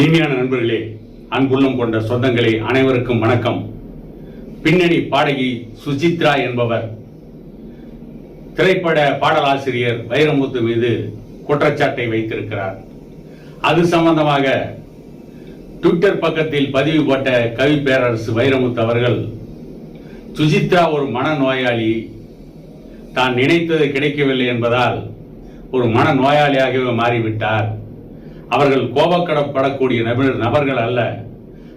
இனிமையான நண்பர்களே அன்புள்ளம் கொண்ட சொந்தங்களே அனைவருக்கும் வணக்கம். பின்னணி பாடகி சுசித்ரா என்பவர் திரைப்பட பாடலாசிரியர் வைரமுத்து மீது குற்றச்சாட்டை வைத்திருக்கிறார். அது சம்பந்தமாக ட்விட்டர் பக்கத்தில் பதிவு போட்ட கவி பேரரசு வைரமுத்து அவர்கள் சுஜித்ரா ஒரு மனநோயாளி தான் நினைத்தது கிடைக்கவில்லை என்பதால் ஒரு மனநோயாளியாகவே மாறிவிட்டார். அவர்கள் கோபக்கடப்படக்கூடிய நபர் நபர்கள் அல்ல.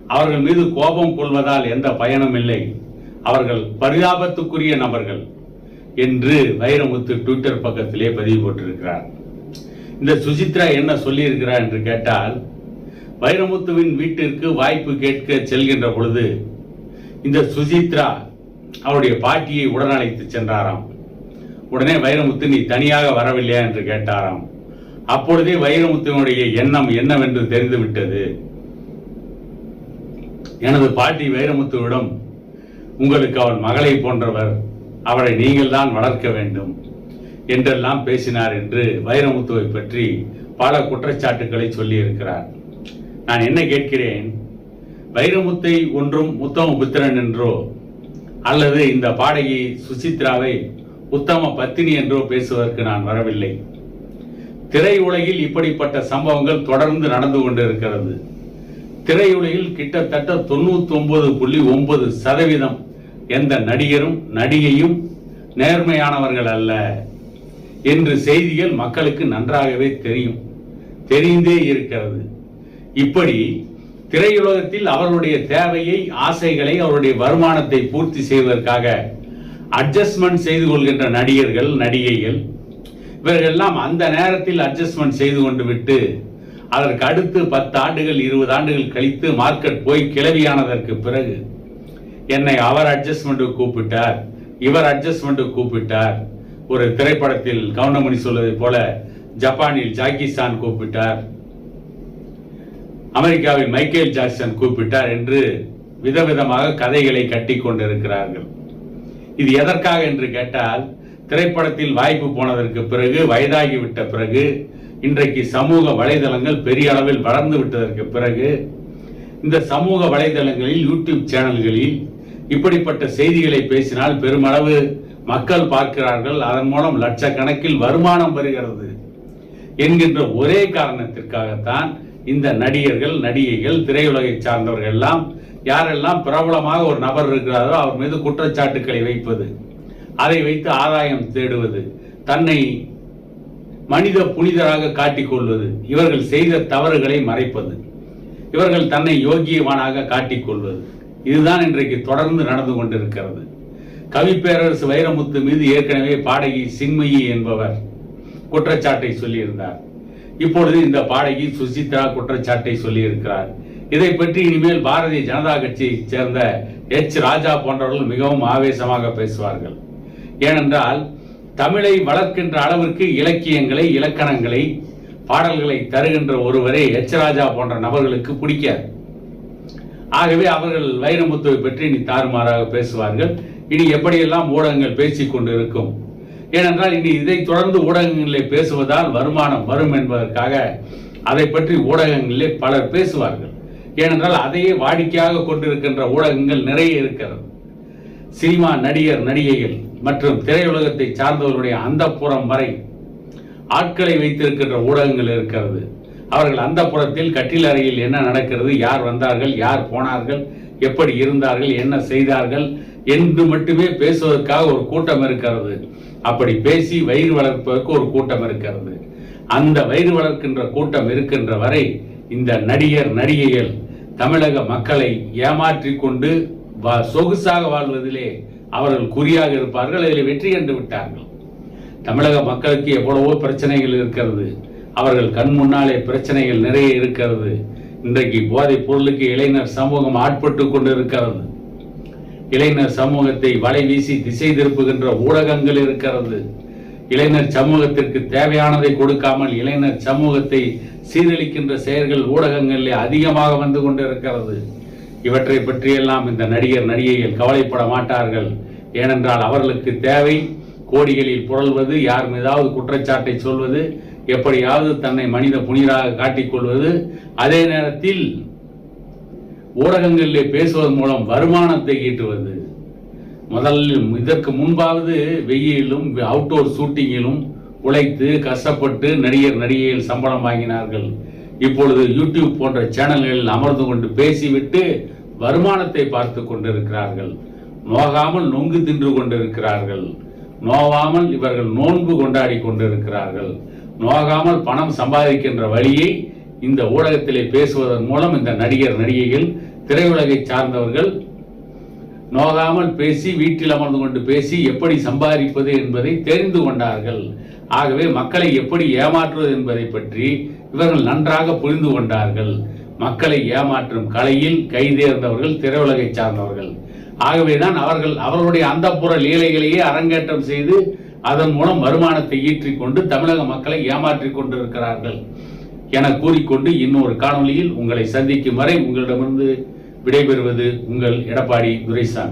அவர்கள் மீது கோபம் கொள்வதால் எந்த பயனும் இல்லை. அவர்கள் பரிதாபத்துக்குரிய நபர்கள் என்று வைரமுத்து ட்விட்டர் பக்கத்திலே பதிவு போட்டிருக்கிறார். இந்த சுசித்ரா என்ன சொல்லியிருக்கிறார் என்று கேட்டால் வைரமுத்துவின் வீட்டிற்கு வாய்ப்பு கேட்க செல்கின்ற பொழுது இந்த சுசித்ரா அவருடைய பாட்டியை உடனழைத்து சென்றாராம். உடனே வைரமுத்து நீ தனியாக வரவில்லையா? என்று கேட்டாராம். அப்பொழுதே வைரமுத்துவனுடைய எண்ணம் என்னவென்று தெரிந்துவிட்டது. எனது பாட்டி வைரமுத்துவிடம் உங்களுக்கு அவள் மகளை போன்றவர் அவளை நீங்கள் தான் வளர்க்க வேண்டும் என்றெல்லாம் பேசினார் என்று வைரமுத்துவை பற்றி பல குற்றச்சாட்டுக்களை சொல்லியிருக்கிறார். நான் என்ன கேட்கிறேன்? வைரமுத்தை ஒன்றும் உத்தம புத்திரன் என்றோ அல்லது இந்த பாடகி சுசித்ராவை உத்தம பத்தினி என்றோ பேசுவதற்கு நான் வரவில்லை. திரையுலகில் இப்படிப்பட்ட சம்பவங்கள் தொடர்ந்து நடந்து கொண்டிருக்கிறது. திரையுலகில் கிட்டத்தட்ட தொண்ணூத்தி ஒன்பது புள்ளி ஒன்பது சதவீதம் எந்த நடிகரும் நடிகையும் நேர்மையானவர்கள் அல்ல. என்று செய்திகள் மக்களுக்கு நன்றாகவே தெரியும். தெரிந்தே இருக்கிறது. இப்படி திரையுலகத்தில் அவர்களுடைய தேவையை ஆசைகளை அவருடைய வருமானத்தை பூர்த்தி செய்வதற்காக அட்ஜஸ்ட்மெண்ட் செய்து கொள்கின்ற நடிகர்கள் நடிகைகள் இவர்களெல்லாம் அந்த நேரத்தில் அட்ஜஸ்ட்மெண்ட் செய்து கொண்டு விட்டு அதற்கு அடுத்து பத்து ஆண்டுகள் இருபது ஆண்டுகள் கழித்து மார்க்கெட் போய் கிளவியானதற்கு பிறகு என்னை அவர் அட்ஜஸ்ட்மெண்ட்டுக்கு கூப்பிட்டார் இவர் அட்ஜஸ்ட்மெண்ட்டுக்கு கூப்பிட்டார். ஒரு திரைப்படத்தில் கவுண்டமணி சொல்வதை போல ஜப்பானில் ஜாக்கிஸ்தான் கூப்பிட்டார். அமெரிக்காவில் மைக்கேல் ஜாக்சன் கூப்பிட்டார் என்று விதவிதமாக கதைகளை கட்டி கொண்டிருக்கிறார்கள். இது எதற்காக என்று கேட்டால் திரைப்படத்தில் வாய்ப்பு போனதற்கு பிறகு வயதாகிவிட்ட பிறகு இன்றைக்கு சமூக வலைதளங்கள் பெரிய அளவில் வளர்ந்து விட்டதற்கு பிறகு இந்த சமூக வலைதளங்களில் யூடியூப் சேனல்களில் இப்படிப்பட்ட செய்திகளை பேசினால் பெருமளவு மக்கள் பார்க்கிறார்கள். அதன் மூலம் லட்சக்கணக்கில் வருமானம் வருகிறது என்கின்ற ஒரே காரணத்திற்காகத்தான் இந்த நடிகர்கள் நடிகைகள் திரையுலகை சார்ந்தவர்கள் எல்லாம் யாரெல்லாம் பிரபலமாக ஒரு நபர் இருக்கிறாரோ அவர் மீது குற்றச்சாட்டுக்களை வைப்பது. அதை வைத்து ஆதாயம் தேடுவது தன்னை மனித புனிதராக காட்டிக் கொள்வது இவர்கள் செய்த தவறுகளை மறைப்பது இவர்கள் தன்னை யோகியவானாக காட்டிக் கொள்வது இதுதான் இன்றைக்கு தொடர்ந்து நடந்து கொண்டிருக்கிறது. கவி பேரரசு வைரமுத்து மீது ஏற்கனவே பாடகி சின்மயி என்பவர் குற்றச்சாட்டை சொல்லியிருந்தார். இப்பொழுது இந்த பாடகி சுசித்ரா குற்றச்சாட்டை சொல்லியிருக்கிறார். இதை பற்றி இனிமேல் பாரதிய ஜனதா கட்சியைச் சேர்ந்த எச். ராஜா போன்றவர்கள் மிகவும் ஆவேசமாக பேசுவார்கள். ஏனென்றால் தமிழை வளர்க்கின்ற அளவிற்கு இலக்கியங்களை இலக்கணங்களை பாடல்களை தருகின்ற ஒருவரே எச் ராஜா போன்ற நபர்களுக்கு பிடிக்காது. ஆகவே அவர்கள் வைரமுத்துவை பற்றி இனி தாறுமாறாக பேசுவார்கள். இனி எப்படியெல்லாம் ஊடகங்கள் பேசிக் கொண்டிருக்கும்? ஏனென்றால் இனி இதை தொடர்ந்து ஊடகங்களில் பேசுவதால் வருமானம் வரும் என்பதற்காக அதை பற்றி ஊடகங்களிலே பலர் பேசுவார்கள். ஏனென்றால் அதையே வாடிக்கையாக கொண்டிருக்கின்ற ஊடகங்கள் நிறைய இருக்கிறது. சினிமா நடிகர் நடிகைகள் மற்றும் திரையுலகத்தை சார்ந்தவர்களுடைய அந்தப்புறம் வரை ஆட்களை வைத்திருக்கின்ற ஊடகங்கள் இருக்கிறது. அவர்கள் அந்த புறத்தில் கட்டில் அறையில் என்ன நடக்கிறது யார் வந்தார்கள் யார் போனார்கள் எப்படி இருந்தார்கள் என்ன செய்தார்கள் என்று மட்டுமே பேசுவதற்காக ஒரு கூட்டம் இருக்கிறது. அப்படி பேசி வயிறு வளர்ப்பதற்கு ஒரு கூட்டம் இருக்கிறது. அந்த வயிறு வளர்க்கின்ற கூட்டம் இருக்கின்ற வரை இந்த நடிகர் நடிகைகள் தமிழக மக்களை ஏமாற்றி கொண்டு சொகுசாக வாழ்வதிலே அவர்கள் குறியாக இருப்பார்கள் அதில் வெற்றி கண்டு விட்டார்கள். தமிழக மக்களுக்கு எவ்வளவோ பிரச்சனைகள் இருக்கிறது. அவர்கள் கண் முன்னாலே பிரச்சனைகள் நிறைய இருக்கிறது. இன்றைக்கு போதைப் பொருளுக்கு இளைஞர் சமூகம் ஆட்பட்டு கொண்டு இருக்கிறது இளைஞர் சமூகத்தை வலை வீசி திசை திருப்புகின்ற ஊடகங்கள் இருக்கிறது. இளைஞர் சமூகத்திற்கு தேவையானதை கொடுக்காமல் இளைஞர் சமூகத்தை சீரழிக்கின்ற செயல்கள் ஊடகங்களில் அதிகமாக வந்து கொண்டிருக்கிறது. இவற்றை பற்றியெல்லாம் இந்த நடிகர் நடிகைகள் கவலைப்பட மாட்டார்கள். ஏனென்றால் அவர்களுக்கு தேவை கோடிகளில் புரள்வது யார் மீதாவது குற்றச்சாட்டை சொல்வது எப்படியாவது தன்னை மனித புனிதராக காட்டிக்கொள்வது அதே நேரத்தில் ஊடகங்களிலே பேசுவதன் மூலம் வருமானத்தை ஈட்டுவது. முதலில் இதற்கு முன்பாவது வெயிலும் அவுட்டோர் ஷூட்டிங்கிலும் உழைத்து கஷ்டப்பட்டு நடிகர் நடிகைகள் சம்பளம் வாங்கினார்கள். இப்பொழுது யூடியூப் போன்ற சேனல்களில் அமர்ந்து கொண்டு பேசிவிட்டு வருமானத்தை பார்த்து கொண்டிருக்கிறார்கள். நோகாமல் நொங்கு தின்று கொண்டிருக்கிறார்கள். நோவாமல் இவர்கள் நோன்பு கொண்டாடி கொண்டிருக்கிறார்கள். நோகாமல் பணம் சம்பாதிக்கின்ற வழியை இந்த ஊடகத்திலே பேசுவதன் மூலம் இந்த நடிகர் நடிகைகள் திரையுலகை சார்ந்தவர்கள் நோகாமல் பேசி வீட்டில் அமர்ந்து கொண்டு பேசி எப்படி சம்பாதிப்பது என்பதை தெரிந்து கொண்டார்கள். ஆகவே மக்களை எப்படி ஏமாற்றுவது என்பதை பற்றி இவர்கள் நன்றாக புரிந்து கொண்டார்கள். மக்களை ஏமாற்றும் கலையில் கைதேர்ந்தவர்கள் திரையுலகை சார்ந்தவர்கள். ஆகவேதான் அவர்கள் அவர்களுடைய அந்தப்புற லீலைகளையே அரங்கேற்றம் செய்து அதன் மூலம் வருமானத்தை ஈற்றிக் கொண்டு தமிழக மக்களை ஏமாற்றிக் கொண்டிருக்கிறார்கள். என கூறிக்கொண்டு இன்னொரு காணொலியில் உங்களை சந்திக்கும் வரை உங்களிடமிருந்து விடைபெறுவது உங்கள் எடப்பாடி துரைசாமி.